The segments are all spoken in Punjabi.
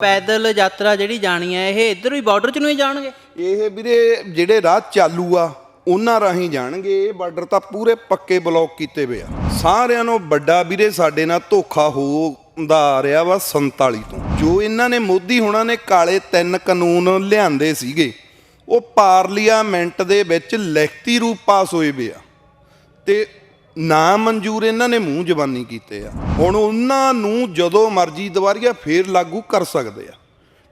ਪੈਦਲ ਯਾਤਰਾ ਜਿਹੜੀ ਜਾਣੀ ਹੈ, ਇਹ ਇੱਧਰ ਹੀ ਬਾਰਡਰ ਚ ਨੂੰ ਹੀ ਜਾਣਗੇ? ਇਹ ਵੀਰੇ ਜਿਹੜੇ ਰਾਹ ਚਾਲੂ ਆ, ਉਹਨਾਂ ਰਾਹੀਂ ਜਾਣਗੇ। ਇਹ ਬਾਰਡਰ ਤਾਂ ਪੂਰੇ ਪੱਕੇ ਬਲੌਕ ਕੀਤੇ ਹੋਏ ਆ। ਸਾਰਿਆਂ ਨੂੰ ਵੱਡਾ ਵੀਰੇ ਸਾਡੇ ਨਾਲ ਧੋਖਾ ਹੁੰਦਾ ਆ ਰਿਹਾ ਵਾ 47 ਤੋਂ। ਜੋ ਇਹਨਾਂ ਨੇ ਮੋਦੀ ਹੁਣਾਂ ਨੇ ਕਾਲੇ ਤਿੰਨ ਕਾਨੂੰਨ ਲਿਆਂਦੇ ਸੀਗੇ, ਉਹ ਪਾਰਲੀਮੈਂਟ ਦੇ ਵਿੱਚ ਲਿਖਤੀ ਰੂਪ ਪਾਸ ਹੋਏ ਵੇ ਆ। ਤੇ ਨਾ ਮਨਜ਼ੂਰ ਇਹਨਾਂ ਨੇ ਮੂੰਹ ਜ਼ਬਾਨੀ ਕੀਤੇ ਆ। ਹੁਣ ਉਹਨਾਂ ਨੂੰ ਜਦੋਂ ਮਰਜ਼ੀ ਦੁਬਾਰੀਆ ਫੇਰ ਲਾਗੂ ਕਰ ਸਕਦੇ ਆ।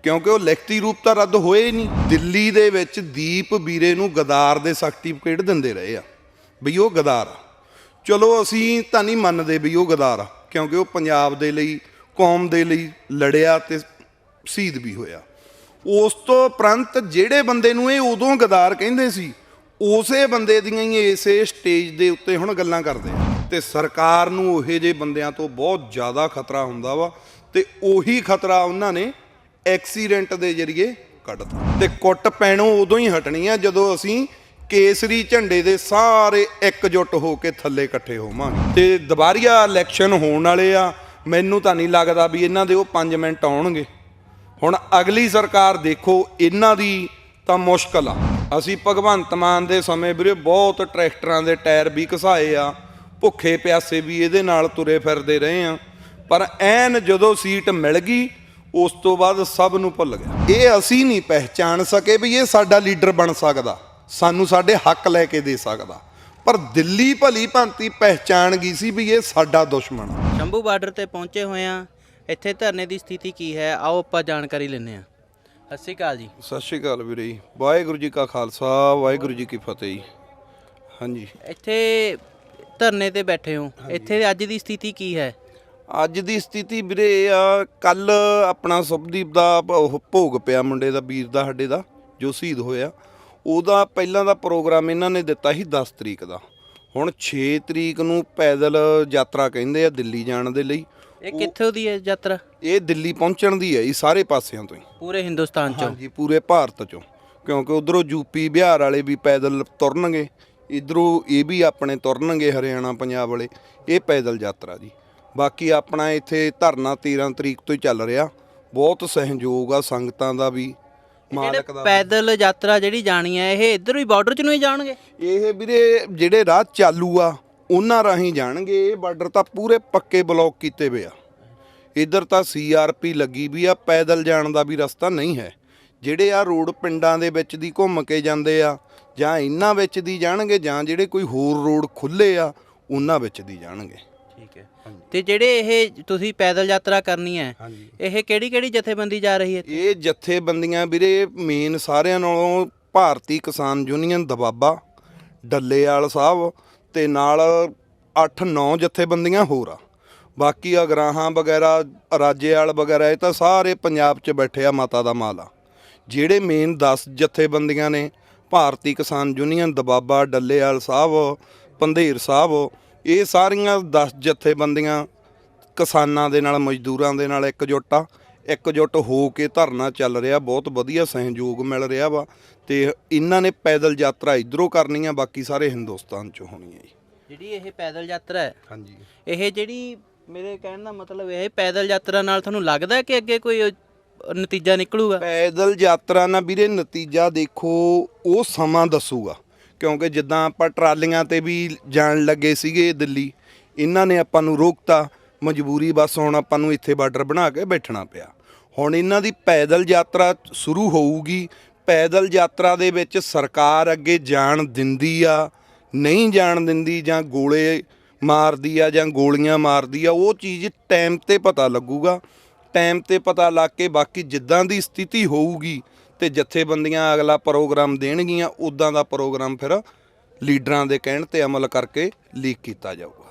ਕਿਉਂਕਿ ਉਹ ਲਿਖਤੀ ਰੂਪ ਤਾਂ ਰੱਦ ਹੋਏ ਹੀ ਨਹੀਂ। ਦਿੱਲੀ ਦੇ ਵਿੱਚ ਦੀਪ ਵੀਰੇ ਨੂੰ ਗਦਾਰ ਦੇ ਸਰਟੀਫਿਕੇਟ ਦਿੰਦੇ ਰਹੇ ਆ, ਵੀ ਉਹ ਗਦਾਰ ਆ। ਚਲੋ ਅਸੀਂ ਤਾਂ ਨਹੀਂ ਮੰਨਦੇ ਵੀ ਉਹ ਗਦਾਰ ਆ, ਕਿਉਂਕਿ ਉਹ ਪੰਜਾਬ ਦੇ ਲਈ, ਕੌਮ ਦੇ ਲਈ ਲੜਿਆ ਤੇ ਸ਼ਹੀਦ ਵੀ ਹੋਇਆ। ਉਸ ਤੋਂ ਉਪਰੰਤ ਜਿਹੜੇ ਬੰਦੇ ਨੂੰ ਇਹ ਉਦੋਂ ਗਦਾਰ ਕਹਿੰਦੇ ਸੀ ਉਸੇ ਬੰਦੇ ਦੀਆਂ ਹੀ ਇਸੇ ਸਟੇਜ ਦੇ ਉੱਤੇ ਹੁਣ ਗੱਲਾਂ ਕਰਦੇ ਆ। ਤੇ ਸਰਕਾਰ ਨੂੰ ਉਹੇ ਜਿਹੇ ਬੰਦਿਆਂ ਤੋਂ ਬਹੁਤ ਜ਼ਿਆਦਾ ਖਤਰਾ ਹੁੰਦਾ ਵਾ ਤੇ ਉਹੀ ਖਤਰਾ ਉਹਨਾਂ ਨੇ ਐਕਸੀਡੈਂਟ ਦੇ ਜ਼ਰੀਏ ਕੱਢਤਾ। ਤੇ ਕੁੱਟ ਪੈਣੋਂ ਉਦੋਂ ਹੀ ਹਟਣੀ ਆ ਜਦੋਂ ਅਸੀਂ ਕੇਸਰੀ ਝੰਡੇ ਦੇ ਸਾਰੇ ਇਕਜੁੱਟ ਹੋ ਕੇ ਥੱਲੇ ਇਕੱਠੇ ਹੋਵਾਂਗੇ। ਤੇ ਦੁਬਾਰੀਆ ਇਲੈਕਸ਼ਨ ਹੋਣ ਵਾਲੇ ਆ, ਮੈਨੂੰ ਤਾਂ ਨਹੀਂ ਲੱਗਦਾ ਵੀ ਇਹਨਾਂ ਦੇ ਉਹ 5 ਮਿੰਟ ਆਉਣਗੇ। ਹੁਣ ਅਗਲੀ ਸਰਕਾਰ ਦੇਖੋ, ਇਹਨਾਂ ਦੀ ਤਾਂ ਮੁਸ਼ਕਲ ਆ। ਅਸੀਂ ਭਗਵੰਤ ਮਾਨ ਦੇ ਸਮੇਂ ਵੀਰੇ ਬਹੁਤ ਟਰੈਕਟਰਾਂ ਦੇ ਟਾਇਰ ਵੀ ਘਸਾਏ ਆ, ਭੁੱਖੇ ਪਿਆਸੇ ਵੀ ਇਹਦੇ ਨਾਲ ਤੁਰੇ ਫਿਰਦੇ ਰਹੇ ਆ, ਪਰ ਐਨ ਜਦੋਂ ਸੀਟ ਮਿਲ ਗਈ, ਉਸ ਤੋਂ ਬਾਅਦ ਸਭ ਨੂੰ ਭੁੱਲ ਗਿਆ ਇਹ ਅਸੀਂ ਨਹੀਂ ਪਹਿਚਾਣ ਸਕੇ ਵੀ ਇਹ ਸਾਡਾ ਲੀਡਰ ਬਣ ਸਕਦਾ, ਸਾਨੂੰ ਸਾਡੇ ਹੱਕ ਲੈ ਕੇ ਦੇ ਸਕਦਾ, ਪਰ ਦਿੱਲੀ ਭਲੀ ਭਾਂਤੀ ਪਹਿਚਾਣ ਗਈ ਸੀ ਵੀ ਇਹ ਸਾਡਾ ਦੁਸ਼ਮਣ ਸ਼ੰਭੂ ਬਾਰਡਰ ਤੇ ਪਹੁੰਚੇ ਹੋਏ ਆ, ਇੱਥੇ ਧਰਨੇ ਦੀ ਸਥਿਤੀ ਕੀ ਹੈ? ਆਓ ਆਪਾਂ ਜਾਣਕਾਰੀ ਲੈਂਦੇ ਆ। ਸਤਿ ਸ਼੍ਰੀ ਅਕਾਲ ਜੀ। ਸਤਿ ਸ਼੍ਰੀ ਅਕਾਲ ਵੀਰੇ ਜੀ। ਵਾਹਿਗੁਰੂ ਜੀ ਕਾ ਖਾਲਸਾ ਵਾਹਿਗੁਰੂ ਜੀ ਕੀ ਫਤਿਹ ਜੀ। ਹਾਂਜੀ। ਇੱਥੇ ਧਰਨੇ ਤੇ ਬੈਠੇ ਹੋ। ਇੱਥੇ ਅੱਜ ਦੀ ਸਥਿਤੀ ਕੀ ਹੈ? ਅੱਜ ਦੀ ਸਥਿਤੀ ਵੀਰੇ ਇਹ ਆ ਕੱਲ ਆਪਣਾ ਸੁਭਦੀਪ ਦਾ ਭ- ਉਹ ਭੋਗ ਪਿਆ ਮੁੰਡੇ ਦਾ ਵੀਰ ਦਾ ਸਾਡੇ ਦਾ ਜੋ ਸ਼ਹੀਦ ਹੋਇਆ। ਉਹਦਾ ਪਹਿਲਾਂ ਦਾ ਪ੍ਰੋਗਰਾਮ ਇਹਨਾਂ ਨੇ ਦਿੱਤਾ ਸੀ 10 ਤਰੀਕ ਦਾ। ਹੁਣ 6 ਤਰੀਕ ਨੂੰ ਪੈਦਲ ਯਾਤਰਾ ਕਹਿੰਦੇ ਆ ਦਿੱਲੀ ਜਾਣ ਦੇ ਲਈ। ਇਹ ਕਿੱਥੋਂ ਦੀ ਹੈ ਯਾਤਰਾ? ਇਹ ਦਿੱਲੀ ਪਹੁੰਚਣ ਦੀ ਹੈ ਜੀ ਸਾਰੇ ਪਾਸਿਆਂ ਤੋਂ ਹੀ। ਪੂਰੇ ਹਿੰਦੁਸਤਾਨ ਚੋਂ? ਹਾਂਜੀ ਪੂਰੇ ਭਾਰਤ ਚੋਂ। ਕਿਉਂਕਿ ਉਧਰੋਂ ਯੂਪੀ ਬਿਹਾਰ ਵਾਲੇ ਵੀ ਪੈਦਲ ਤੁਰਨਗੇ ਇਧਰੋਂ ਇਹ ਵੀ ਆਪਣੇ ਤੁਰਨਗੇ ਹਰਿਆਣਾ ਪੰਜਾਬ ਵਾਲੇ ਇਹ ਪੈਦਲ ਯਾਤਰਾ ਜੀ। ਬਾਕੀ ਆਪਣਾ ਇੱਥੇ ਧਰਨਾ 13 ਤਰੀਕ ਤੋਂ ਹੀ ਚੱਲ ਰਿਹਾ। ਬਹੁਤ ਸਹਿਯੋਗ ਆ ਸੰਗਤਾਂ ਦਾ ਵੀ ਮਾਲਕ ਦਾ ਪੈਦਲ ਯਾਤਰਾ ਜਿਹੜੀ ਜਾਣੀ ਹੈ ਇਹ ਇੱਧਰ ਹੀ ਬਾਰਡਰ ਚ ਨੂੰ ਹੀ ਜਾਣਗੇ? ਇਹ ਵੀਰੇ ਜਿਹੜੇ ਰਾਹ ਚਾਲੂ ਆ ਉਹਨਾਂ ਰਾਹੀਂ ਜਾਣਗੇ ਇਹ ਬਾਰਡਰ ਤਾਂ ਪੂਰੇ ਪੱਕੇ ਬਲੌਕ ਕੀਤੇ ਹੋਏ ਆ। ਇਧਰ ਤਾਂ ਸੀਆਰਪੀ ਲੱਗੀ ਵੀ ਆ ਪੈਦਲ ਜਾਣ ਦਾ ਵੀ ਰਸਤਾ ਨਹੀਂ ਹੈ। ਜਿਹੜੇ ਆ ਰੋਡ ਪਿੰਡਾਂ ਦੇ ਵਿੱਚ ਦੀ ਘੁੰਮ ਕੇ ਜਾਂਦੇ ਆ ਜਾਂ ਇਹਨਾਂ ਵਿੱਚ ਦੀ ਜਾਣਗੇ ਜਾਂ ਜਿਹੜੇ ਕੋਈ ਹੋਰ ਰੋਡ ਖੁੱਲੇ ਆ ਉਹਨਾਂ ਵਿੱਚ ਦੀ ਜਾਣਗੇ। ਠੀਕ ਹੈ। ਤੇ ਜਿਹੜੇ ਇਹ ਤੁਸੀਂ ਪੈਦਲ ਯਾਤਰਾ ਕਰਨੀ ਹੈ ਇਹ ਕਿਹੜੀ ਕਿਹੜੀ ਜਥੇਬੰਦੀ ਜਾ ਰਹੀ ਹੈ ਇਹ ਜਥੇਬੰਦੀਆਂ ਵੀਰੇ ਮੇਨ ਸਾਰਿਆਂ ਨਾਲੋਂ ਭਾਰਤੀ ਕਿਸਾਨ ਯੂਨੀਅਨ ਦਬਾਬਾ ਡੱਲੇਵਾਲ ਸਾਹਿਬ ਤੇ ਨਾਲ 8-9 ਜਥੇਬੰਦੀਆਂ ਹੋਰ ਆ। ਬਾਕੀ ਅਗਰਾਹਾਂ ਵਗੈਰਾ ਰਾਜੇਵਾਲ ਵਗੈਰਾ, ਇਹ ਤਾਂ ਸਾਰੇ ਪੰਜਾਬ 'ਚ ਬੈਠੇ ਆ ਮਾਤਾ ਦਾ ਮਾਲ। ਆ ਜਿਹੜੇ ਮੇਨ 10 ਜਥੇਬੰਦੀਆਂ ਨੇ, ਭਾਰਤੀ ਕਿਸਾਨ ਯੂਨੀਅਨ, ਦਬਾਬਾ ਡੱਲੇਵਾਲ ਸਾਹਿਬ, ਪੰਧੇਰ ਸਾਹਿਬ, ਇਹ ਸਾਰੀਆਂ 10 ਜਥੇਬੰਦੀਆਂ ਕਿਸਾਨਾਂ ਦੇ ਨਾਲ, ਮਜ਼ਦੂਰਾਂ ਦੇ ਨਾਲ ਇੱਕਜੁੱਟ ਆ। ਇਕਜੁੱਟ ਹੋ ਕੇ ਧਰਨਾ ਚੱਲ ਰਿਹਾ, ਬਹੁਤ ਵਧੀਆ ਸਹਿਯੋਗ ਮਿਲ ਰਿਹਾ ਵਾ। ਤੇ ਇਹਨਾਂ ਨੇ ਪੈਦਲ ਯਾਤਰਾ ਇਧਰੋਂ ਕਰਨੀ ਆ ਬਾਕੀ ਸਾਰੇ ਹਿੰਦੁਸਤਾਨ ਚ ਹੋਣੀ ਹੈ ਜੀ। ਜਿਹੜੀ ਇਹ ਪੈਦਲ ਯਾਤਰਾ ਹੈ ਹਾਂਜੀ। ਇਹ ਜਿਹੜੀ ਮੇਰੇ ਕਹਿਣ ਦਾ ਮਤਲਬ ਇਹ ਪੈਦਲ ਯਾਤਰਾ ਨਾਲ ਤੁਹਾਨੂੰ ਲੱਗਦਾ ਕਿ ਅੱਗੇ ਕੋਈ ਨਤੀਜਾ ਨਿਕਲੂਗਾ? ਪੈਦਲ ਯਾਤਰਾ ਨਾਲ ਵੀਰੇ ਨਤੀਜਾ ਦੇਖੋ ਉਹ ਸਮਾਂ ਦੱਸੂਗਾ। ਕਿਉਂਕਿ ਜਿੱਦਾਂ ਆਪਾਂ ਟਰਾਲੀਆਂ ਤੇ ਵੀ ਜਾਣ ਲੱਗੇ ਸੀਗੇ ਦਿੱਲੀ ਇਹਨਾਂ ਨੇ ਆਪਾਂ ਨੂੰ ਰੋਕਤਾ। ਮਜਬੂਰੀ ਬਸ ਹੁਣ ਆਪਾਂ ਨੂੰ ਇੱਥੇ ਬਾਰਡਰ ਬਣਾ ਕੇ ਬੈਠਣਾ ਪਿਆ। ਹੁਣ ਇਹਨਾਂ ਦੀ ਪੈਦਲ ਯਾਤਰਾ ਸ਼ੁਰੂ ਹੋਊਗੀ ਪੈਦਲ ਯਾਤਰਾ ਦੇ ਵਿੱਚ ਸਰਕਾਰ ਅੱਗੇ ਜਾਣ ਦਿੰਦੀ ਆ ਨਹੀਂ ਜਾਣ ਦਿੰਦੀ ਜਾਂ ਗੋਲੇ ਮਾਰਦੀ ਆ ਜਾਂ ਗੋਲੀਆਂ ਮਾਰਦੀ ਆ ਉਹ ਚੀਜ਼ ਟਾਈਮ ਤੇ ਪਤਾ ਲੱਗੂਗਾ। ਟਾਈਮ ਤੇ ਪਤਾ ਲੱਗ ਕੇ ਬਾਕੀ ਜਿੱਦਾਂ ਦੀ ਸਥਿਤੀ ਹੋਊਗੀ ਤੇ ਜਥੇਬੰਦੀਆਂ ਅਗਲਾ ਪ੍ਰੋਗਰਾਮ ਦੇਣਗੀਆਂ ਉਦਾਂ ਦਾ ਪ੍ਰੋਗਰਾਮ ਫਿਰ ਲੀਡਰਾਂ ਦੇ ਕਹਿਣ ਤੇ ਅਮਲ ਕਰਕੇ ਲੀਕ ਕੀਤਾ ਜਾਊਗਾ।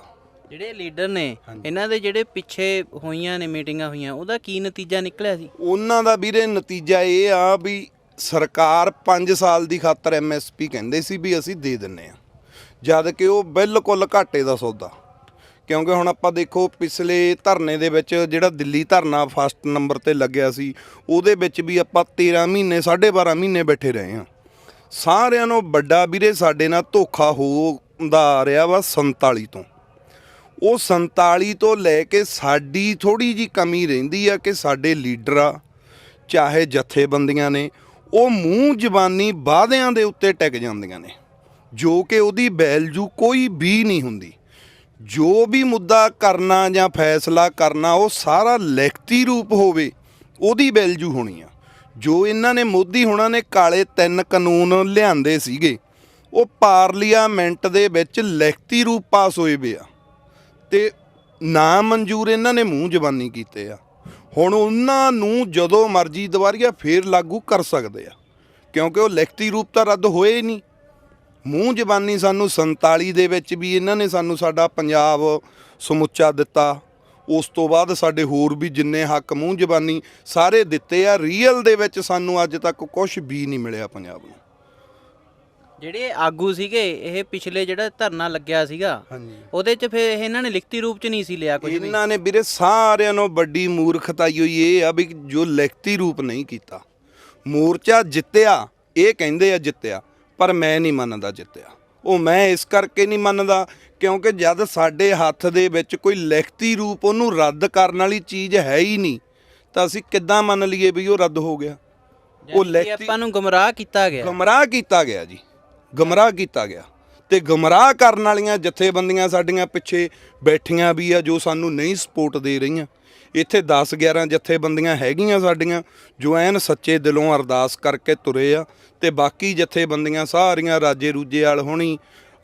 ਜਿਹੜੇ ਲੀਡਰ ਨੇ ਇਹਨਾਂ ਦੇ ਜਿਹੜੇ ਪਿੱਛੇ ਹੋਈਆਂ ਨੇ ਮੀਟਿੰਗਾਂ ਹੋਈਆਂ ਉਹਦਾ ਕੀ ਨਤੀਜਾ ਨਿਕਲਿਆ ਸੀ? ਉਹਨਾਂ ਦਾ ਵੀਰੇ ਨਤੀਜਾ ਇਹ ਆ ਵੀ ਸਰਕਾਰ 5 ਸਾਲ ਦੀ ਖਾਤਰ ਐਮਐਸਪੀ ਕਹਿੰਦੇ ਸੀ ਵੀ ਅਸੀਂ ਦੇ ਦਿੰਨੇ ਆ। ਜਦ ਕਿ ਉਹ ਬਿਲਕੁਲ ਘਾਟੇ ਦਾ ਸੌਦਾ। ਕਿਉਂਕਿ ਹੁਣ ਆਪਾਂ ਦੇਖੋ, ਪਿਛਲੇ ਧਰਨੇ ਦੇ ਵਿੱਚ ਜਿਹੜਾ ਦਿੱਲੀ ਧਰਨਾ ਫਸਟ ਨੰਬਰ ਤੇ ਲੱਗਿਆ ਸੀ, ਉਹਦੇ ਵਿੱਚ ਵੀ ਆਪਾਂ 13 ਮਹੀਨੇ 12.5 ਮਹੀਨੇ ਬੈਠੇ ਰਹੇ ਹਾਂ। ਸਾਰਿਆਂ ਨੂੰ ਵੱਡਾ ਵੀਰੇ ਸਾਡੇ ਨਾਲ ਧੋਖਾ ਹੁੰਦਾ ਆ ਰਿਹਾ ਵਾ 47 ਤੋਂ। ਉਹ 47 ਤੋਂ ਲੈ ਕੇ ਸਾਡੀ ਥੋੜੀ ਜੀ ਕਮੀ ਰਹਿੰਦੀ ਆ ਕਿ ਸਾਡੇ ਲੀਡਰ ਆ, ਚਾਹੇ ਜਥੇਬੰਦੀਆਂ ਨੇ ਉਹ ਮੂੰਹ ਜ਼ਬਾਨੀ ਵਾਅਦਿਆਂ ਦੇ ਉੱਤੇ ਟਿਕ ਜਾਂਦੀਆਂ ਨੇ, ਜੋ ਕਿ ਉਹਦੀ ਵੈਲਿਊ ਕੋਈ ਵੀ ਨਹੀਂ ਹੁੰਦੀ। ਜੋ ਵੀ ਮੁੱਦਾ ਕਰਨਾ ਜਾਂ ਫੈਸਲਾ ਕਰਨਾ ਉਹ ਸਾਰਾ ਲਿਖਤੀ ਰੂਪ ਹੋਵੇ, ਉਹਦੀ ਵੈਲਿਊ ਹੋਣੀ ਆ। ਜੋ ਇਹਨਾਂ ਨੇ ਮੋਦੀ ਹੁਣਾਂ ਨੇ ਕਾਲੇ ਤਿੰਨ ਕਾਨੂੰਨ ਲਿਆਂਦੇ ਸੀਗੇ, ਉਹ ਪਾਰਲੀਮੈਂਟ ਦੇ ਵਿੱਚ ਲਿਖਤੀ ਰੂਪ ਪਾਸ ਹੋਏ ਵੇ ਆ। ਤੇ ਨਾ ਮਨਜ਼ੂਰ ਇਹਨਾਂ ਨੇ ਮੂੰਹ ਜ਼ਬਾਨੀ ਕੀਤੇ ਆ। ਹੁਣ ਉਹਨਾਂ ਨੂੰ ਜਦੋਂ ਮਰਜ਼ੀ ਦੁਬਾਰੀਆ ਫੇਰ ਲਾਗੂ ਕਰ ਸਕਦੇ ਆ। ਕਿਉਂਕਿ ਉਹ ਲਿਖਤੀ ਰੂਪ ਤਾਂ ਰੱਦ ਹੋਏ ਹੀ ਨਹੀਂ। ਮੂੰਹ ਜ਼ਬਾਨੀ ਸਾਨੂੰ 47 ਦੇ ਵਿੱਚ ਵੀ ਇਹਨਾਂ ਨੇ ਸਾਨੂੰ ਸਾਡਾ ਪੰਜਾਬ ਸਮੁੱਚਾ ਦਿੱਤਾ। ਉਸ ਤੋਂ ਬਾਅਦ ਸਾਡੇ ਹੋਰ ਵੀ ਜਿੰਨੇ ਹੱਕ ਮੂੰਹ ਜ਼ਬਾਨੀ ਸਾਰੇ ਦਿੱਤੇ ਆ। ਰੀਅਲ ਦੇ ਵਿੱਚ ਸਾਨੂੰ ਅੱਜ ਤੱਕ ਕੁਝ ਵੀ ਨਹੀਂ ਮਿਲਿਆ ਪੰਜਾਬ ਨੂੰ। ਜਿਹੜੇ ਆਗੂ ਸੀਗੇ ਇਹ ਪਿਛਲੇ ਜਿਹੜਾ ਧਰਨਾ ਲੱਗਿਆ ਸੀਗਾ ਹਾਂਜੀ। ਉਹਦੇ 'ਚ ਫਿਰ ਇਹ ਇਹਨਾਂ ਨੇ ਲਿਖਤੀ ਰੂਪ 'ਚ ਨਹੀਂ ਸੀ ਲਿਆ ਕੁਝ ਵੀ। ਇਹਨਾਂ ਨੇ ਵੀਰੇ ਸਾਰਿਆਂ ਨੂੰ ਵੱਡੀ ਮੂਰਖਤਾਈ ਹੋਈ ਇਹ ਆ ਵੀ ਜੋ ਲਿਖਤੀ ਰੂਪ ਨਹੀਂ ਕੀਤਾ। ਮੋਰਚਾ ਜਿੱਤਿਆ ਇਹ ਕਹਿੰਦੇ ਆ ਜਿੱਤਿਆ ਪਰ ਮੈਂ ਨਹੀਂ ਮੰਨਦਾ ਜਿੱਤਿਆ। ਉਹ ਮੈਂ ਇਸ ਕਰਕੇ ਨਹੀਂ ਮੰਨਦਾ ਕਿਉਂਕਿ ਜਦ ਸਾਡੇ ਹੱਥ ਦੇ ਵਿੱਚ ਕੋਈ ਲਿਖਤੀ ਰੂਪ ਉਹਨੂੰ ਰੱਦ ਕਰਨ ਵਾਲੀ ਚੀਜ਼ ਹੈ ਹੀ ਨਹੀਂ ਤਾਂ ਅਸੀਂ ਕਿੱਦਾਂ ਮੰਨ ਲਈਏ ਵੀ ਉਹ ਰੱਦ ਹੋ ਗਿਆ? ਉਹ ਲਿਖਤੀ ਆਪਾਂ ਨੂੰ ਗੁੰਮਰਾਹ ਕੀਤਾ ਗਿਆ। ਗਮਰਾਹ ਕੀਤਾ ਗਿਆ ਜੀ। ਗਮਰਾਹ ਕੀਤਾ ਗਿਆ। ਤੇ ਗਮਰਾਹ ਕਰਨ ਵਾਲੀਆਂ ਜਥੇਬੰਦੀਆਂ ਸਾਡੀਆਂ ਪਿੱਛੇ ਬੈਠੀਆਂ ਵੀ ਆ, ਜੋ ਸਾਨੂੰ ਨਹੀਂ ਸਪੋਰਟ ਦੇ ਰਹੀਆਂ। ਇੱਥੇ 10 11 ਜਥੇਬੰਦੀਆਂ ਹੈਗੀਆਂ ਸਾਡੀਆਂ, ਜੋ ਐਨ ਸੱਚੇ ਦਿਲੋਂ ਅਰਦਾਸ ਕਰਕੇ ਤੁਰੇ ਆ। ਤੇ ਬਾਕੀ ਜਥੇਬੰਦੀਆਂ ਸਾਰੀਆਂ ਰਾਜੇ ਰੂਜੇ ਵਾਲ ਹੋਣੀ,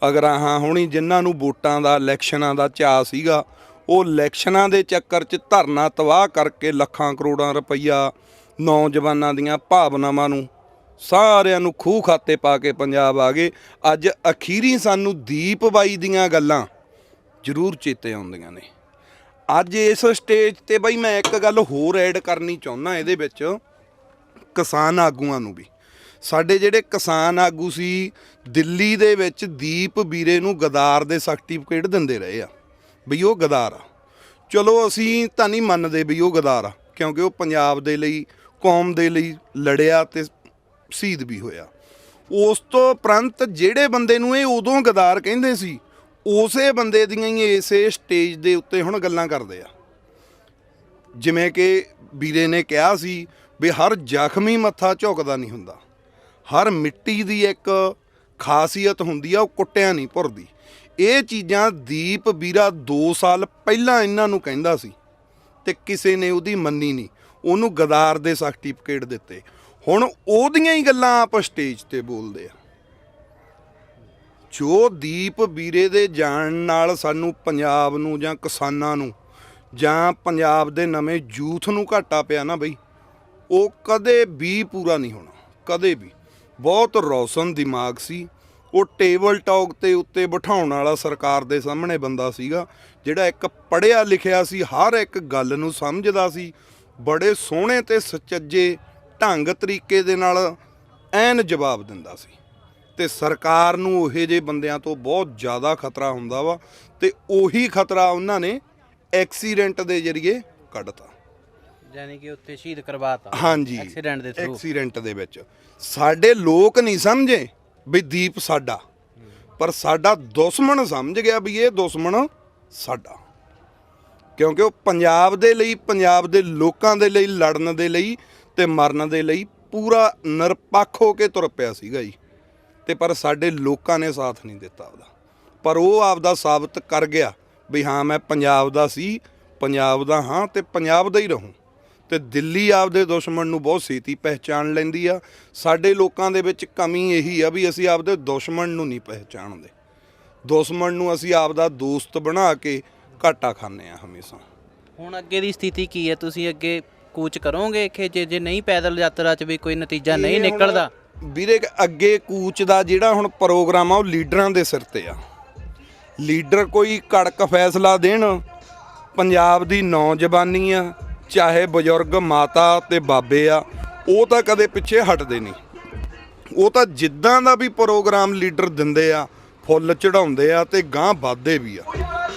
ਅਗਰਾਹਾਂ ਹੋਣੀ, ਜਿਨ੍ਹਾਂ ਨੂੰ ਵੋਟਾਂ ਦਾ, ਇਲੈਕਸ਼ਨਾਂ ਦਾ ਚਾਅ ਸੀਗਾ, ਉਹ ਇਲੈਕਸ਼ਨਾਂ ਦੇ ਚੱਕਰ 'ਚ ਧਰਨਾ ਤਬਾਹ ਕਰਕੇ ਲੱਖਾਂ ਕਰੋੜਾਂ ਰੁਪਈਆ ਨੌਜਵਾਨਾਂ ਦੀਆਂ ਭਾਵਨਾਵਾਂ ਨੂੰ ਸਾਰਿਆਂ ਨੂੰ ਖੂਹ ਖਾਤੇ ਪਾ ਕੇ ਪੰਜਾਬ ਆ ਗਏ। ਅੱਜ ਅਖੀਰੀ ਸਾਨੂੰ ਦੀਪ ਬਾਈ ਦੀਆਂ ਗੱਲਾਂ ਜ਼ਰੂਰ ਚੇਤੇ ਆਉਂਦੀਆਂ ਨੇ। ਅੱਜ ਇਸ ਸਟੇਜ ਤੇ ਬਈ ਮੈਂ ਇੱਕ ਗੱਲ ਹੋਰ ਐਡ ਕਰਨੀ ਚਾਹੁੰਦਾ ਇਹਦੇ ਵਿੱਚ, ਕਿਸਾਨ ਆਗੂਆਂ ਨੂੰ ਵੀ। ਸਾਡੇ ਜਿਹੜੇ ਕਿਸਾਨ ਆਗੂ ਸੀ, ਦਿੱਲੀ ਦੇ ਵਿੱਚ ਦੀਪ ਵੀਰੇ ਨੂੰ ਗਦਾਰ ਦੇ ਸਰਟੀਫਿਕੇਟ ਦਿੰਦੇ ਰਹੇ ਆ, ਬਈ ਉਹ ਗਦਾਰ ਆ। ਚਲੋ ਅਸੀਂ ਤਾਂ ਨਹੀਂ ਮੰਨਦੇ ਵੀ ਉਹ ਗਦਾਰ ਆ, ਕਿਉਂਕਿ ਉਹ ਪੰਜਾਬ ਦੇ ਲਈ, ਕੌਮ ਦੇ ਲਈ ਲੜਿਆ ਤੇ ਸ਼ਹੀਦ ਵੀ ਹੋਇਆ। ਉਸ ਤੋਂ ਉਪਰੰਤ ਜਿਹੜੇ ਬੰਦੇ ਨੂੰ ਇਹ ਉਦੋਂ ਗਦਾਰ ਕਹਿੰਦੇ ਸੀ, ਉਸੇ ਬੰਦੇ ਦੀਆਂ ਹੀ ਇਸੇ ਸਟੇਜ ਦੇ ਉੱਤੇ ਹੁਣ ਗੱਲਾਂ ਕਰਦੇ ਆ। ਜਿਵੇਂ ਕਿ ਵੀਰੇ ਨੇ ਕਿਹਾ ਸੀ ਵੀ ਹਰ ਜ਼ਖਮੀ ਮੱਥਾ ਝੁਕਦਾ ਨਹੀਂ ਹੁੰਦਾ। ਹਰ ਮਿੱਟੀ ਦੀ ਇੱਕ ਖਾਸੀਅਤ ਹੁੰਦੀ ਆ, ਉਹ ਕੁੱਟਿਆ ਨਹੀਂ ਭੁਰਦੀ। ਇਹ ਚੀਜ਼ਾਂ ਦੀਪ ਵੀਰਾ 2 ਸਾਲ ਪਹਿਲਾਂ ਇਹਨਾਂ ਨੂੰ ਕਹਿੰਦਾ ਸੀ ਤੇ ਕਿਸੇ ਨੇ ਉਹਦੀ ਮੰਨੀ ਨਹੀਂ। ਉਹਨੂੰ ਗਦਾਰ ਦੇ ਸਰਟੀਫਿਕੇਟ ਦਿੱਤੇ। ਹੁਣ ਉਹਦੀਆਂ ਹੀ ਗੱਲਾਂ ਆਪ ਸਟੇਜ ਤੇ ਬੋਲਦੇ ਆ। ਜੋ ਦੀਪ ਵੀਰੇ ਦੇ ਜਾਣ ਨਾਲ ਸਾਨੂੰ ਪੰਜਾਬ ਨੂੰ ਜਾਂ ਕਿਸਾਨਾਂ ਨੂੰ ਜਾਂ ਪੰਜਾਬ ਦੇ ਨਵੇਂ ਯੂਥ ਨੂੰ ਘਾਟਾ ਪਿਆ ਨਾ ਬਈ, ਉਹ ਕਦੇ ਵੀ ਪੂਰਾ ਨਹੀਂ ਹੋਣਾ, ਕਦੇ ਵੀ। ਬਹੁਤ ਰੌਸ਼ਨ ਦਿਮਾਗ ਸੀ। ਉਹ ਟੇਬਲ ਟਾਕ ਤੇ ਉੱਤੇ ਬਿਠਾਉਣ ਵਾਲਾ ਸਰਕਾਰ ਦੇ ਸਾਹਮਣੇ ਬੰਦਾ ਸੀਗਾ, ਜਿਹੜਾ ਇੱਕ ਪੜ੍ਹਿਆ ਲਿਖਿਆ ਸੀ, ਹਰ ਇੱਕ ਗੱਲ ਨੂੰ ਸਮਝਦਾ ਸੀ। ਬੜੇ ਸੋਹਣੇ ਤੇ ਸੁਚੱਜੇ ਢੰਗ ਤਰੀਕੇ ਦੇ ਨਾਲ ਐਨ ਜਵਾਬ ਦਿੰਦਾ ਸੀ। ਤੇ ਸਰਕਾਰ ਨੂੰ ਉਹੇ ਜਿਹੇ ਬੰਦਿਆਂ ਤੋਂ ਬਹੁਤ ਜ਼ਿਆਦਾ ਖਤਰਾ ਹੁੰਦਾ ਵਾ ਤੇ ਉਹੀ ਖਤਰਾ ਉਹਨਾਂ ਨੇ ਐਕਸੀਡੈਂਟ ਦੇ ਜ਼ਰੀਏ ਕੱਢਤਾ। ਯਾਨੀ ਕਿ ਉੱਥੇ ਸ਼ਹੀਦ ਕਰਵਾਤਾ। ਹਾਂਜੀ ਐਕਸੀਡੈਂਟ ਦੇ ਥਰੂ ਐਕਸੀਡੈਂਟ ਦੇ ਵਿੱਚ। ਸਾਡੇ ਲੋਕ ਨਹੀਂ ਸਮਝੇ ਵੀ ਦੀਪ ਸਾਡਾ ਪਰ ਸਾਡਾ ਦੁਸ਼ਮਣ ਸਮਝ ਗਿਆ ਵੀ ਇਹ ਦੁਸ਼ਮਣ ਸਾਡਾ। ਕਿਉਂਕਿ ਉਹ ਪੰਜਾਬ ਦੇ ਲਈ ਪੰਜਾਬ ਦੇ ਲੋਕਾਂ ਦੇ ਲਈ ਲੜਨ ਦੇ ਲਈ ਤੇ ਮਰਨ ਦੇ ਲਈ ਪੂਰਾ ਨਿਰਪੱਖ ਹੋ ਕੇ ਤੁਰ ਪਿਆ ਸੀਗਾ ਜੀ। ਤੇ ਪਰ ਸਾਡੇ ਲੋਕਾਂ ਨੇ ਸਾਥ ਨਹੀਂ ਦਿੱਤਾ ਉਹਦਾ। ਪਰ ਉਹ ਆਪਦਾ ਸਾਬਤ ਕਰ ਗਿਆ ਵੀ ਹਾਂ, ਮੈਂ ਪੰਜਾਬ ਦਾ ਸੀ, ਪੰਜਾਬ ਦਾ ਹਾਂ ਤੇ ਪੰਜਾਬ ਦਾ ਹੀ ਰਹੂੰ। ਤੇ ਦਿੱਲੀ ਆਪਦੇ ਦੁਸ਼ਮਣ ਨੂੰ ਬਹੁਤ ਛੇਤੀ ਪਹਿਚਾਣ ਲੈਂਦੀ ਆ। ਸਾਡੇ ਲੋਕਾਂ ਦੇ ਵਿੱਚ ਕਮੀ ਇਹੀ ਆ ਵੀ ਅਸੀਂ ਆਪਦੇ ਦੁਸ਼ਮਣ ਨੂੰ ਨਹੀਂ ਪਹਿਚਾਣਦੇ। ਦੁਸ਼ਮਣ ਨੂੰ ਅਸੀਂ ਆਪਦਾ ਦੋਸਤ ਬਣਾ ਕੇ ਘਾਟਾ ਖਾਂਦੇ ਆ ਹਮੇਸ਼ਾ। ਹੁਣ ਅੱਗੇ ਦੀ ਸਥਿਤੀ ਕੀ ਹੈ? ਤੁਸੀਂ ਅੱਗੇ ਕੂਚ ਕਰੋਗੇ ਕਿ ਜੇ ਜੇ ਨਹੀਂ ਪੈਦਲ ਯਾਤਰਾ 'ਚ ਵੀ ਕੋਈ ਨਤੀਜਾ ਨਹੀਂ ਇਹ ਹੁਣ ਨਿਕਲਦਾ? ਵੀਰੇ ਅੱਗੇ ਕੂਚ ਦਾ ਜਿਹੜਾ ਹੁਣ ਪ੍ਰੋਗਰਾਮ ਆ ਉਹ ਲੀਡਰਾਂ ਦੇ ਸਿਰ ਤੇ ਆ। ਲੀਡਰ ਕੋਈ ਕੜਕ ਫੈਸਲਾ ਦੇਣ ਪੰਜਾਬ ਦੀ ਨੌਜਵਾਨੀ ਆ ਚਾਹੇ ਬਜ਼ੁਰਗ ਮਾਤਾ ਤੇ ਬਾਬੇ ਆ ਉਹ ਤਾਂ ਕਦੇ ਪਿੱਛੇ ਹਟਦੇ ਨਹੀਂ। ਉਹ ਤਾਂ ਜਿੱਦਾਂ ਦਾ ਵੀ ਪ੍ਰੋਗਰਾਮ ਲੀਡਰ ਦਿੰਦੇ ਆ ਫੁੱਲ ਚੜਾਉਂਦੇ ਆ ਤੇ ਗਾਂ ਵੱਧਦੇ ਵੀ ਆ।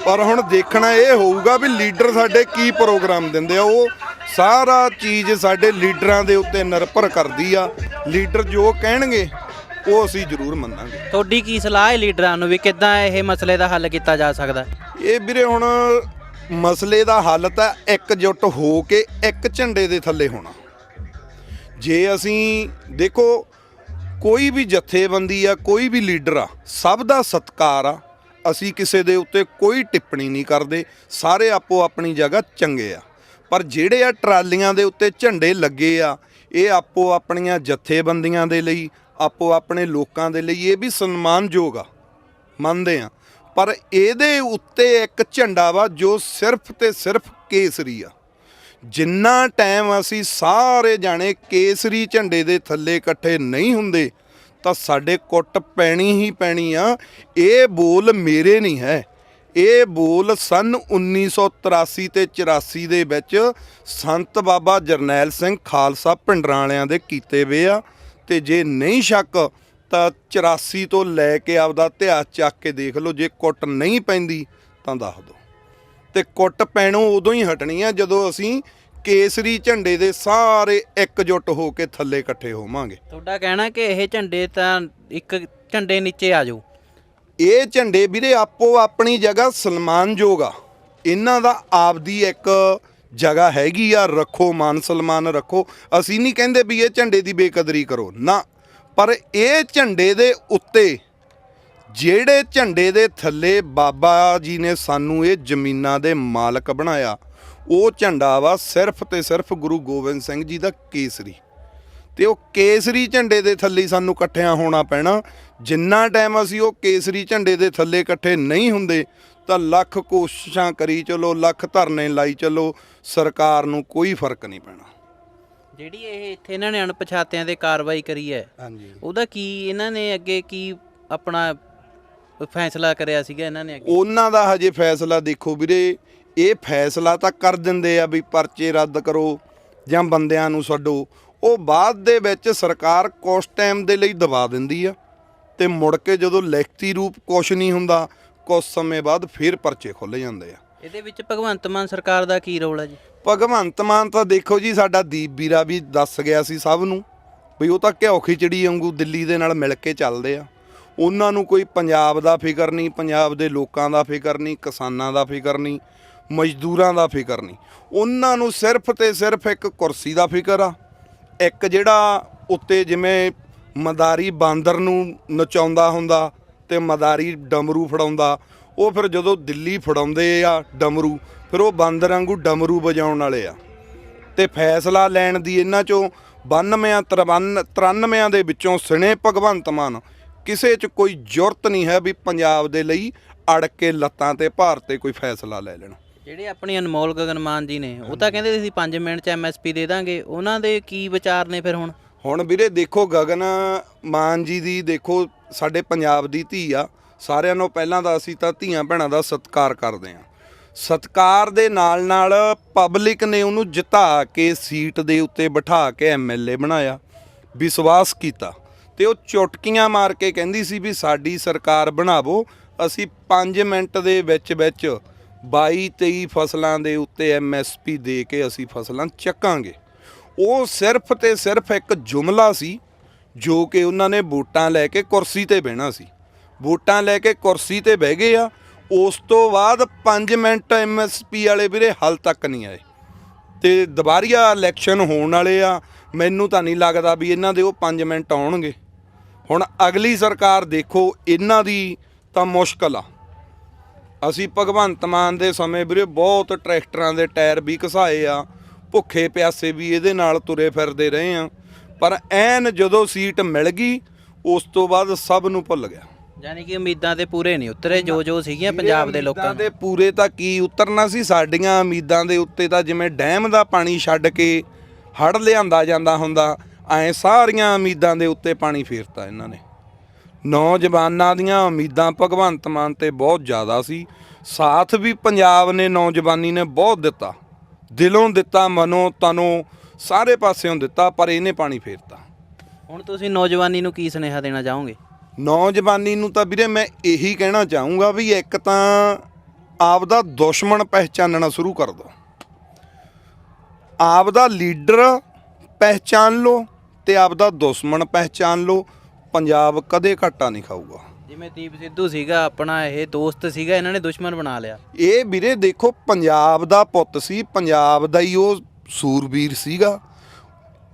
ਪਰ ਹੁਣ ਦੇਖਣਾ ਇਹ ਹੋਊਗਾ ਵੀ ਲੀਡਰ ਸਾਡੇ ਕੀ ਪ੍ਰੋਗਰਾਮ ਦਿੰਦੇ ਆ ਉਹ ਸਾਰਾ ਚੀਜ਼ ਸਾਡੇ ਲੀਡਰਾਂ ਦੇ ਉੱਤੇ ਨਿਰਭਰ ਕਰਦੀ ਆ। ਲੀਡਰ ਜੋ ਕਹਿਣਗੇ ਉਹ ਅਸੀਂ ਜ਼ਰੂਰ ਮੰਨਾਂਗੇ। ਤੁਹਾਡੀ ਕੀ ਸਲਾਹ ਹੈ ਲੀਡਰਾਂ ਨੂੰ ਵੀ ਕਿੱਦਾਂ ਇਹ ਮਸਲੇ ਦਾ ਹੱਲ ਕੀਤਾ ਜਾ ਸਕਦਾ? ਹੈ? ਇਹ ਵੀਰੇ ਹੁਣ ਮਸਲੇ ਦਾ ਹੱਲ ਤਾਂ ਇਕਜੁੱਟ ਹੋ ਕੇ ਇੱਕ ਝੰਡੇ ਦੇ ਥੱਲੇ ਹੋਣਾ। ਜੇ ਅਸੀਂ ਦੇਖੋ ਕੋਈ ਵੀ ਜਥੇਬੰਦੀ ਆ ਕੋਈ ਵੀ ਲੀਡਰ ਆ ਸਭ ਦਾ ਸਤਿਕਾਰ ਆ ਅਸੀਂ ਕਿਸੇ ਦੇ ਉੱਤੇ ਕੋਈ ਟਿੱਪਣੀ ਨਹੀਂ ਕਰਦੇ ਸਾਰੇ ਆਪੋ ਆਪਣੀ ਜਗ੍ਹਾ ਚੰਗੇ ਆ। ਪਰ ਜਿਹੜੇ ਆ ਟਰਾਲੀਆਂ ਦੇ ਉੱਤੇ ਝੰਡੇ ਲੱਗੇ ਆ, ਇਹ ਆਪੋ ਆਪਣੀਆਂ ਜਥੇਬੰਦੀਆਂ ਦੇ ਲਈ, ਆਪੋ ਆਪਣੇ ਲੋਕਾਂ ਦੇ ਲਈ ਇਹ ਵੀ ਸਨਮਾਨਯੋਗ ਆ, ਮੰਨਦੇ ਆ। ਪਰ ਇਹਦੇ ਉੱਤੇ ਇੱਕ ਝੰਡਾ ਵਾ ਜੋ ਸਿਰਫ ਤੇ ਸਿਰਫ ਕੇਸਰੀ ਆ। ਜਿੰਨਾ ਟਾਈਮ ਅਸੀਂ ਸਾਰੇ ਜਾਣੇ ਕੇਸਰੀ ਝੰਡੇ ਦੇ ਥੱਲੇ ਇਕੱਠੇ ਨਹੀਂ ਹੁੰਦੇ, ਤਾਂ ਸਾਡੇ ਕੁੱਟ ਪੈਣੀ ਹੀ ਪੈਣੀ ਆ, ਇਹ ਬੋਲ ਮੇਰੇ ਨਹੀਂ ਹੈ। ਇਹ ਬੋਲ ਸਨ 1983 ਤੇ 84 ਦੇ ਵਿੱਚ ਸੰਤ ਬਾਬਾ ਜਰਨੈਲ ਸਿੰਘ ਖਾਲਸਾ ਪਿੰਡਰਾਂ ਵਾਲਿਆਂ ਦੇ ਕੀਤੇ ਵੇ ਆ। ਤੇ ਜੇ ਨਹੀਂ ਸ਼ੱਕ, ਤਾਂ 84 ਤੋਂ ਲੈ ਕੇ ਆਪਦਾ ਇਤਿਹਾਸ ਚੱਕ ਕੇ ਦੇਖ ਲਓ, ਜੇ ਕੁੱਟ ਨਹੀਂ ਪੈਂਦੀ ਤਾਂ ਦੱਸ ਦਿਓ। ਤੇ ਕੁੱਟ ਪੈਣੋਂ ਉਦੋਂ ਹੀ ਹਟਣੀ ਆ ਜਦੋਂ ਅਸੀਂ ਕੇਸਰੀ ਝੰਡੇ ਦੇ ਸਾਰੇ ਇਕਜੁੱਟ ਹੋ ਕੇ ਥੱਲੇ ਇਕੱਠੇ ਹੋਵਾਂਗੇ। ਤੁਹਾਡਾ ਕਹਿਣਾ ਕਿ ਇਹ ਝੰਡੇ ਤਾਂ ਇੱਕ ਝੰਡੇ ਨੀਚੇ ਆ ਜਾਓ ਇਹ ਝੰਡੇ ਵੀਰੇ ਆਪੋ ਆਪਣੀ ਜਗ੍ਹਾ ਸਨਮਾਨਯੋਗ ਆ। ਇਹਨਾਂ ਦਾ ਆਪਦੀ ਇੱਕ ਜਗ੍ਹਾ ਹੈਗੀ ਆ, ਰੱਖੋ ਮਾਨ ਸਲਮਾਨ ਰੱਖੋ। ਅਸੀਂ ਨਹੀਂ ਕਹਿੰਦੇ ਵੀ ਇਹ ਝੰਡੇ ਦੀ ਬੇਕਦਰੀ ਕਰੋ, ਨਾ। ਪਰ ਇਹ ਝੰਡੇ ਦੇ ਉੱਤੇ ਜਿਹੜੇ ਝੰਡੇ ਦੇ ਥੱਲੇ ਬਾਬਾ ਜੀ ਨੇ ਸਾਨੂੰ ਇਹ ਜ਼ਮੀਨਾਂ ਦੇ ਮਾਲਕ ਬਣਾਇਆ, ਉਹ ਝੰਡਾ ਵਾ ਸਿਰਫ ਤੇ ਸਿਰਫ ਗੁਰੂ ਗੋਬਿੰਦ ਸਿੰਘ ਜੀ ਦਾ ਕੇਸਰੀ। ਤੇ ਉਹ ਕੇਸਰੀ ਝੰਡੇ ਦੇ ਥੱਲੇ ਸਾਨੂੰ ਇਕੱਠਿਆਂ ਹੋਣਾ ਪੈਣਾ। ਜਿੰਨਾ ਟਾਈਮ ਅਸੀਂ ਉਹ ਕੇਸਰੀ ਝੰਡੇ ਦੇ ਥੱਲੇ ਇਕੱਠੇ ਨਹੀਂ ਹੁੰਦੇ ਤਾਂ ਲੱਖ ਕੋਸ਼ਿਸ਼ਾਂ ਕਰੀ ਚਲੋ ਲੱਖ ਧਰਨੇ ਲਾਈ ਚਲੋ ਸਰਕਾਰ ਨੂੰ ਕੋਈ ਫ਼ਰਕ ਨਹੀਂ ਪੈਣਾ। ਜਿਹੜੀ ਇਹ ਇੱਥੇ ਇਹਨਾਂ ਨੇ ਅਣਪਛਾਤਿਆਂ ਦੇ ਕਾਰਵਾਈ ਕਰੀ ਹੈ ਹਾਂਜੀ। ਉਹਦਾ ਕੀ ਇਹਨਾਂ ਨੇ ਅੱਗੇ ਕੀ ਆਪਣਾ ਫੈਸਲਾ ਕਰਿਆ ਸੀਗਾ ਇਹਨਾਂ ਨੇ ਅੱਗੇ? ਉਹਨਾਂ ਦਾ ਹਜੇ ਫੈਸਲਾ ਦੇਖੋ ਵੀਰੇ ਇਹ ਫੈਸਲਾ ਤਾਂ ਕਰ ਦਿੰਦੇ ਆ ਵੀ ਪਰਚੇ ਰੱਦ ਕਰੋ ਜਾਂ ਬੰਦਿਆਂ ਨੂੰ ਛੱਡੋ। ਉਹ ਬਾਅਦ ਦੇ ਵਿੱਚ ਸਰਕਾਰ ਕੁਛ ਟਾਈਮ ਦੇ ਲਈ ਦਬਾ ਦਿੰਦੀ ਆ ਤੇ ਮੁੜ ਕੇ ਜਦੋਂ ਲਿਖਤੀ ਰੂਪ ਕੁਛ ਨਹੀਂ ਹੁੰਦਾ ਕੁਛ ਸਮੇਂ ਬਾਅਦ ਫਿਰ ਪਰਚੇ ਖੁੱਲ ਜਾਂਦੇ ਆ। ਇਹਦੇ ਵਿੱਚ ਭਗਵੰਤ ਮਾਨ ਸਰਕਾਰ ਦਾ ਕੀ ਰੋਲ ਹੈ ਜੀ? ਭਗਵੰਤ ਮਾਨ ਤਾਂ ਦੇਖੋ ਜੀ ਸਾਡਾ ਦੀਪ ਵੀਰਾ ਵੀ ਦੱਸ ਗਿਆ ਸੀ ਸਭ ਨੂੰ ਵੀ ਉਹ ਤਾਂ ਘਿਓ ਖਿਚੜੀ ਵਾਂਗੂ ਦਿੱਲੀ ਦੇ ਨਾਲ ਮਿਲ ਕੇ ਚੱਲਦੇ ਆ। ਉਹਨਾਂ ਨੂੰ ਕੋਈ ਪੰਜਾਬ ਦਾ ਫਿਕਰ ਨਹੀਂ ਪੰਜਾਬ ਦੇ ਲੋਕਾਂ ਦਾ ਫਿਕਰ ਨਹੀਂ ਕਿਸਾਨਾਂ ਦਾ ਫਿਕਰ ਨਹੀਂ ਮਜ਼ਦੂਰਾਂ ਦਾ ਫਿਕਰ ਨਹੀਂ। ਉਹਨਾਂ ਨੂੰ ਸਿਰਫ ਤੇ ਸਿਰਫ ਇੱਕ ਕੁਰਸੀ ਦਾ ਫਿਕਰ ਆ। ਇੱਕ ਜਿਹੜਾ ਉੱਤੇ ਜਿਵੇਂ ਮਦਾਰੀ ਬਾਂਦਰ ਨੂੰ ਨਚਾਉਂਦਾ ਹੁੰਦਾ ਤੇ ਮਦਾਰੀ ਡਮਰੂ ਫੜਾਉਂਦਾ, ਉਹ ਫਿਰ ਜਦੋਂ ਦਿੱਲੀ ਫੜਾਉਂਦੇ ਆ ਡਮਰੂ, ਫਿਰ ਉਹ ਬਾਂਦਰ ਵਾਂਗੂ ਡਮਰੂ ਵਜਾਉਣ ਵਾਲੇ ਆ। ਤੇ ਫੈਸਲਾ ਲੈਣ ਦੀ ਇਹਨਾਂ ਚੋਂ 92 53 93 ਦੇ ਵਿੱਚੋਂ ਸਣੇ ਭਗਵੰਤ ਮਾਨ, ਕਿਸੇ 'ਚ ਕੋਈ ਜ਼ਰੂਰਤ ਨਹੀਂ ਹੈ ਵੀ ਪੰਜਾਬ ਦੇ ਲਈ ਅੜ ਕੇ ਲੱਤਾਂ ਤੇ ਭਾਰ ਤੇ ਕੋਈ ਫੈਸਲਾ ਲੈ ਲੈਣ। ਜਿਹੜੇ ਆਪਣੇ ਅਨਮੋਲ ਗਗਨ ਮਾਨ ਜੀ ਨੇ, ਉਹ ਤਾਂ ਕਹਿੰਦੇ ਸੀ 5 ਮਿੰਟ ਚ ਐਮਐਸਪੀ ਦੇ ਦਾਂਗੇ। ਉਹਨਾਂ ਦੇ ਕੀ ਵਿਚਾਰ ਨੇ ਫਿਰ ਹੁਣ? ਹੁਣ ਵੀਰੇ ਦੇਖੋ, ਗਗਨ ਮਾਨ ਜੀ ਦੀ ਦੇਖੋ, ਸਾਡੇ ਪੰਜਾਬ ਦੀ ਧੀ ਆ। ਸਾਰਿਆਂ ਨੂੰ ਪਹਿਲਾਂ ਤਾਂ ਅਸੀਂ ਤਾਂ ਧੀਆਂ ਭੈਣਾਂ ਦਾ ਸਤਿਕਾਰ ਕਰਦੇ ਆ ਸਤਿਕਾਰ ਦੇ ਨਾਲ ਨਾਲ ਪਬਲਿਕ ਨੇ ਉਹਨੂੰ ਜਿਤਾ ਕੇ ਸੀਟ ਦੇ ਉੱਤੇ ਬਿਠਾ ਕੇ ਐਮਐਲਏ ਬਣਾਇਆ, ਵਿਸ਼ਵਾਸ ਕੀਤਾ। ਤੇ ਉਹ ਚੁਟਕੀਆਂ ਮਾਰ ਕੇ ਕਹਿੰਦੀ ਸੀ ਵੀ ਸਾਡੀ ਸਰਕਾਰ ਬਣਾਵੋ, ਅਸੀਂ 5 ਮਿੰਟ ਦੇ ਵਿੱਚ ਵਿੱਚ 22 23 ਫਸਲਾਂ ਦੇ ਉੱਤੇ ਐਮਐਸਪੀ ਦੇ ਕੇ ਅਸੀਂ ਫਸਲਾਂ ਚੱਕਾਂਗੇ। ਉਹ ਸਿਰਫ ਤੇ ਸਿਰਫ ਇੱਕ ਜੁਮਲਾ ਸੀ, ਜੋ ਕਿ ਉਹਨਾਂ ਨੇ ਵੋਟਾਂ ਲੈ ਕੇ ਕੁਰਸੀ ਤੇ ਬਹਿਣਾ ਸੀ। ਵੋਟਾਂ ਲੈ ਕੇ ਕੁਰਸੀ ਤੇ ਬਹਿ ਗਏ ਆ, ਉਸ ਤੋਂ ਬਾਅਦ 5 ਮਿੰਟ ਐਮਐਸਪੀ ਵਾਲੇ ਵੀਰੇ ਹਾਲ ਤੱਕ ਨਹੀਂ ਆਏ। ਤੇ ਦੁਬਾਰੀਆ ਇਲੈਕਸ਼ਨ ਹੋਣ ਵਾਲੇ ਆ, ਮੈਨੂੰ ਤਾਂ ਨਹੀਂ ਲੱਗਦਾ ਵੀ ਇਹਨਾਂ ਦੇ ਉਹ 5 ਮਿੰਟ ਆਉਣਗੇ। ਹੁਣ ਅਗਲੀ ਸਰਕਾਰ ਦੇਖੋ, ਇਹਨਾਂ ਦੀ ਤਾਂ ਮੁਸ਼ਕਲ ਆ। ਅਸੀਂ ਭਗਵੰਤ ਮਾਨ ਦੇ ਸਮੇਂ ਵੀਰੇ ਬਹੁਤ ਟਰੈਕਟਰਾਂ ਦੇ ਟਾਇਰ ਵੀ ਘਸਾਏ ਆ ਭੁੱਖੇ ਪਿਆਸੇ ਵੀ ਇਹਦੇ ਨਾਲ ਤੁਰੇ ਫਿਰਦੇ ਰਹੇ ਆ। ਪਰ ਐਨ ਜਦੋਂ ਸੀਟ ਮਿਲ ਗਈ ਉਸ ਤੋਂ ਬਾਅਦ ਸਭ ਨੂੰ ਭੁੱਲ ਗਿਆ। ਯਾਨੀ ਕਿ ਉਮੀਦਾਂ ਤੇ ਪੂਰੇ ਨਹੀਂ ਉਤਰੇ ਜੋ ਜੋ ਸੀਗੀਆਂ ਪੰਜਾਬ ਦੇ ਲੋਕਾਂ ਦੇ। ਪੂਰੇ ਤਾਂ ਕੀ ਉਤਰਨਾ ਸੀ? ਸਾਡੀਆਂ ਉਮੀਦਾਂ ਦੇ ਉੱਤੇ ਤਾਂ ਜਿਵੇਂ ਡੈਮ ਦਾ ਪਾਣੀ ਛੱਡ ਕੇ ਹੜ ਲਿਆਂਦਾ ਜਾਂਦਾ ਹੁੰਦਾ ਐ ਸਾਰੀਆਂ ਉਮੀਦਾਂ ਦੇ ਉੱਤੇ ਪਾਣੀ ਫੇਰਤਾ ਇਹਨਾਂ ਨੇ। ਨੌਜਵਾਨਾਂ ਦੀਆਂ ਉਮੀਦਾਂ ਭਗਵੰਤ ਮਾਨ ਤੇ ਬਹੁਤ ਜ਼ਿਆਦਾ ਸੀ। ਸਾਥ ਵੀ ਪੰਜਾਬ ਨੇ ਨੌਜਵਾਨੀ ਨੇ ਬਹੁਤ ਦਿੱਤਾ। ਦਿਲੋਂ ਦਿੱਤਾ ਮਨੋਂ ਤਨੋਂ ਸਾਰੇ ਪਾਸਿਓਂ ਦਿੱਤਾ ਪਰ ਇਹਨੇ ਪਾਣੀ ਫੇਰਤਾ। ਹੁਣ ਤੁਸੀਂ ਨੌਜਵਾਨੀ ਨੂੰ ਕੀ ਸੁਨੇਹਾ ਦੇਣਾ ਚਾਹੋਗੇ? ਨੌਜਵਾਨੀ ਨੂੰ ਤਾਂ ਵੀਰੇ ਮੈਂ ਇਹੀ ਕਹਿਣਾ ਚਾਹੂੰਗਾ ਵੀ ਇੱਕ ਤਾਂ ਆਪਦਾ ਦੁਸ਼ਮਣ ਪਹਿਚਾਨਣਾ ਸ਼ੁਰੂ ਕਰ ਦੋ। ਆਪਦਾ ਲੀਡਰ ਪਹਿਚਾਨ ਲਓ ਤੇ ਆਪਦਾ ਦੁਸ਼ਮਣ ਪਹਿਚਾਨ ਲਓ। ਪੰਜਾਬ ਕਦੇ ਘਾਟਾ ਨਹੀਂ ਖਾਊਗਾ। ਜਿਵੇਂ ਦੀਪ ਸਿੱਧੂ ਸੀਗਾ ਆਪਣਾ ਇਹ ਦੋਸਤ ਸੀਗਾ ਇਹਨਾਂ ਨੇ ਦੁਸ਼ਮਣ ਬਣਾ ਲਿਆ। ਇਹ ਵੀਰੇ ਦੇਖੋ ਪੰਜਾਬ ਦਾ ਪੁੱਤ ਸੀ ਪੰਜਾਬ ਦਾ ਹੀ ਉਹ ਸੂਰਬੀਰ ਸੀਗਾ।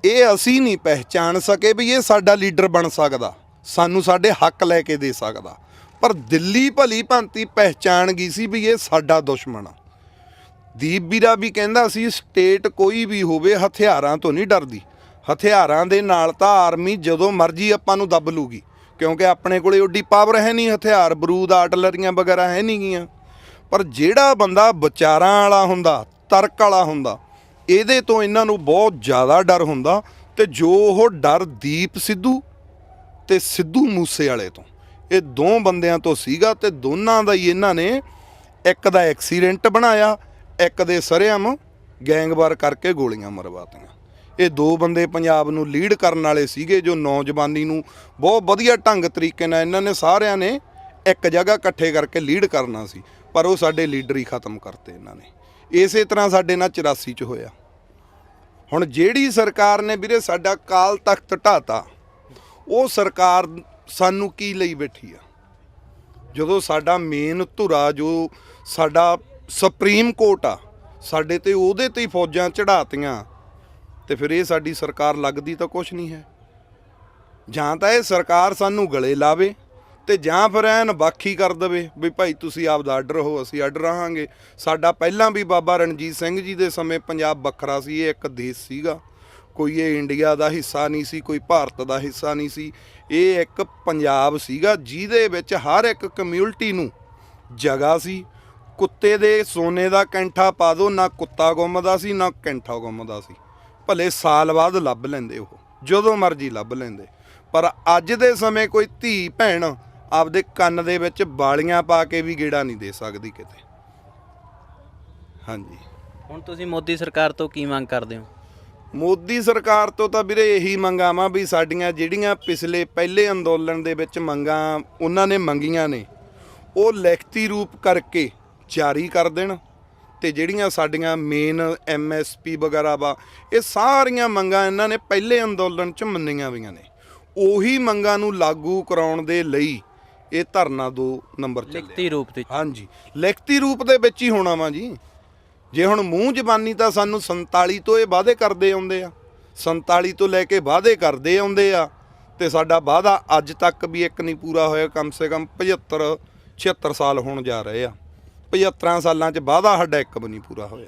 ਇਹ ਅਸੀਂ ਨਹੀਂ ਪਹਿਚਾਨ ਸਕੇ ਵੀ ਇਹ ਸਾਡਾ ਲੀਡਰ ਬਣ ਸਕਦਾ। ਸਾਨੂੰ ਸਾਡੇ ਹੱਕ ਲੈ ਕੇ ਦੇ ਸਕਦਾ। ਪਰ ਦਿੱਲੀ ਭਲੀ ਭਾਂਤੀ ਪਹਿਚਾਨ ਗਈ ਸੀ ਵੀ ਇਹ ਸਾਡਾ ਦੁਸ਼ਮਣ ਆ। ਦੀਪ ਵੀਰਾ ਵੀ ਕਹਿੰਦਾ ਸੀ ਸਟੇਟ ਕੋਈ ਵੀ ਹੋਵੇ ਹਥਿਆਰਾਂ ਤੋਂ ਨਹੀਂ ਡਰਦੀ। ਹਥਿਆਰਾਂ ਦੇ ਨਾਲ ਤਾਂ ਆਰਮੀ ਜਦੋਂ ਮਰਜ਼ੀ ਆਪਾਂ ਨੂੰ ਦੱਬ ਲੂਗੀ, ਕਿਉਂਕਿ ਆਪਣੇ ਕੋਲੇ ਓਡੀ ਪਾਵਰ ਹੈ ਨਹੀਂ, ਹਥਿਆਰ, ਬਰੂਦ, ਆਰਟਲਰੀਆਂ ਵਗੈਰਾ ਹੈ ਨਹੀਂ ਗੀਆਂ। ਪਰ ਜਿਹੜਾ ਬੰਦਾ ਵਿਚਾਰਾਂ ਵਾਲਾ ਹੁੰਦਾ, ਤਰਕ ਵਾਲਾ ਹੁੰਦਾ, ਇਹਦੇ ਤੋਂ ਇਹਨਾਂ ਨੂੰ ਬਹੁਤ ਜ਼ਿਆਦਾ ਡਰ ਹੁੰਦਾ ਤੇ ਜੋ ਉਹ ਡਰ ਦੀਪ ਸਿੱਧੂ ਤੇ ਸਿੱਧੂ ਮੂਸੇ ਵਾਲੇ ਤੋਂ। ਇਹ ਦੋ ਬੰਦਿਆਂ ਤੋਂ ਸੀਗਾ ਤੇ ਦੋਨਾਂ ਦਾ ਹੀ ਇਹਨਾਂ ਨੇ ਇੱਕ ਦਾ ਐਕਸੀਡੈਂਟ ਬਣਾਇਆ, ਇੱਕ ਦੇ ਸਰੇਆਮ ਗੈਂਗਵਾਰ ਕਰਕੇ ਗੋਲੀਆਂ ਮਰਵਾਤੀਆਂ ਇਹ ਦੋ ਬੰਦੇ ਪੰਜਾਬ ਨੂੰ ਲੀਡ ਕਰਨ ਵਾਲੇ ਸੀਗੇ ਜੋ ਨੌਜਵਾਨੀ ਨੂੰ ਬਹੁਤ ਵਧੀਆ ਢੰਗ ਤਰੀਕੇ ਨਾਲ ਇਹਨਾਂ ਨੇ ਸਾਰਿਆਂ ਨੇ ਇੱਕ ਜਗ੍ਹਾ ਇਕੱਠੇ ਕਰਕੇ ਲੀਡ ਕਰਨਾ ਸੀ, ਪਰ ਉਹ ਸਾਡੇ ਲੀਡਰ ਹੀ ਖਤਮ ਕਰਤੇ ਇਹਨਾਂ ਨੇ। ਇਸੇ ਤਰ੍ਹਾਂ ਸਾਡੇ ਨਾਲ 84 ਚ ਹੋਇਆ। ਹੁਣ ਜਿਹੜੀ ਸਰਕਾਰ ਨੇ ਵੀਰੇ ਸਾਡਾ ਕਾਲ ਤਖਤ ਢਾਤਾ ਉਹ ਸਰਕਾਰ ਸਾਨੂੰ ਕੀ ਲਈ ਬੈਠੀ ਆ? ਜਦੋਂ ਸਾਡਾ ਮੇਨ ਧੁਰਾ, ਜੋ ਸਾਡਾ ਸੁਪਰੀਮ ਕੋਰਟ ਆ, ਸਾਡੇ ਤੇ ਉਹਦੇ ਤੇ ਹੀ ਫੌਜਾਂ ਚੜਾਤੀਆਂ ਤੇ ਫਿਰ ਇਹ ਸਾਡੀ ਸਰਕਾਰ ਲੱਗਦੀ ਤਾਂ ਕੁਝ ਨਹੀਂ ਹੈ। ਜਾਂ ਤਾਂ ਇਹ ਸਰਕਾਰ ਸਾਨੂੰ ਗਲੇ ਲਾਵੇ ਤੇ ਜਾਂ ਫਿਰ ਐਨ ਬਾਖੀ ਕਰ ਦਵੇ ਵੀ ਭਾਈ ਤੁਸੀਂ ਆਪ ਦਾ ਆਰਡਰ ਹੋ, ਅਸੀਂ ਆਰਡਰ ਰਹਾਂਗੇ। ਸਾਡਾ ਪਹਿਲਾਂ ਵੀ ਬਾਬਾ ਰਣਜੀਤ ਸਿੰਘ ਜੀ ਦੇ ਸਮੇਂ ਪੰਜਾਬ ਵੱਖਰਾ ਸੀ, ਇਹ ਇੱਕ ਦੇਸ਼ ਸੀਗਾ। ਕੋਈ ਇਹ ਇੰਡੀਆ ਦਾ ਹਿੱਸਾ ਨਹੀਂ ਸੀ, ਕੋਈ ਭਾਰਤ ਦਾ ਹਿੱਸਾ ਨਹੀਂ ਸੀ। ਇਹ ਇੱਕ ਪੰਜਾਬ ਸੀਗਾ, ਜਿਹਦੇ ਵਿੱਚ ਹਰ ਇੱਕ ਕਮਿਊਨਿਟੀ ਨੂੰ ਜਗ੍ਹਾ ਸੀ। ਕੁੱਤੇ ਦੇ ਸੋਨੇ ਦਾ ਕੈਂਠਾ ਪਾ ਦੋ, ਨਾ ਕੁੱਤਾ ਗੁੰਮਦਾ ਸੀ, ਨਾ ਕੈਂਠਾ ਗੁੰਮਦਾ ਸੀ। ਭਲੇ ਸਾਲ ਬਾਅਦ ਲੱਭ ਲੈਂਦੇ ਉਹ ਜਦੋਂ ਮਰਜ਼ੀ ਲੱਭ ਲੈਂਦੇ। ਪਰ ਅੱਜ ਦੇ ਸਮੇਂ ਕੋਈ ਧੀ ਭੈਣ ਆਪਦੇ ਕੰਨ ਦੇ ਵਿੱਚ ਬਾਲੀਆਂ ਪਾ ਕੇ ਵੀ ਗੇੜਾ ਨਹੀਂ ਦੇ ਸਕਦੀ ਕਿਤੇ। ਹਾਂਜੀ। ਹੁਣ ਤੁਸੀਂ ਮੋਦੀ ਸਰਕਾਰ ਤੋਂ ਕੀ ਮੰਗ ਕਰਦੇ ਹੋ? ਮੋਦੀ ਸਰਕਾਰ ਤੋਂ ਤਾਂ ਵੀਰੇ ਇਹੀ ਮੰਗਾਂ ਵਾਂ ਵੀ ਸਾਡੀਆਂ ਜਿਹੜੀਆਂ ਪਿਛਲੇ ਪਹਿਲੇ ਅੰਦੋਲਨ ਦੇ ਵਿੱਚ ਮੰਗਾਂ ਉਹਨਾਂ ਨੇ ਮੰਗੀਆਂ ਨੇ ਉਹ ਲਿਖਤੀ ਰੂਪ ਕਰਕੇ ਜਾਰੀ ਕਰ ਦੇਣ। ਤੇ ਜਿਹੜੀਆਂ ਸਾਡੀਆਂ ਮੇਨ ਐਮਐਸਪੀ ਵਗੈਰਾ ਵਾ ਇਹ ਸਾਰੀਆਂ ਮੰਗਾਂ ਇਹਨਾਂ ਨੇ ਪਹਿਲੇ ਅੰਦੋਲਨ 'ਚ ਮੰਨੀਆਂ ਵੀਆਂ ਨੇ। ਉਹੀ ਮੰਗਾਂ ਨੂੰ ਲਾਗੂ ਕਰਾਉਣ ਦੇ ਲਈ ਇਹ ਧਰਨਾ ਦੋ ਨੰਬਰ ਚੱਲਿਆ। ਲਿਖਤੀ ਰੂਪ ਤੇ। ਹਾਂਜੀ ਲਿਖਤੀ ਰੂਪ ਦੇ ਵਿੱਚ ਹੀ ਹੋਣਾ ਵਾ ਜੀ। ਜੇ ਹੁਣ ਮੂੰਹ ਜ਼ਬਾਨੀ ਤਾਂ ਸਾਨੂੰ 47 ਤੋਂ ਇਹ ਵਾਅਦੇ ਕਰਦੇ ਆਉਂਦੇ ਆ। 47 ਤੋਂ ਲੈ ਕੇ ਵਾਅਦੇ ਕਰਦੇ ਆਉਂਦੇ ਆ। ਤੇ ਸਾਡਾ ਵਾਅਦਾ ਅੱਜ ਤੱਕ ਵੀ ਇੱਕ ਨਹੀਂ ਪੂਰਾ ਹੋਇਆ ਕਮ ਸੇ ਕਮ 75 76 ਸਾਲ ਹੋਣ ਜਾ ਰਹੇ ਆ। 75 ਸਾਲਾਂ 'ਚ ਵਾਅਦਾ ਸਾਡਾ ਇੱਕ ਵੀ ਨਹੀਂ ਪੂਰਾ ਹੋਇਆ।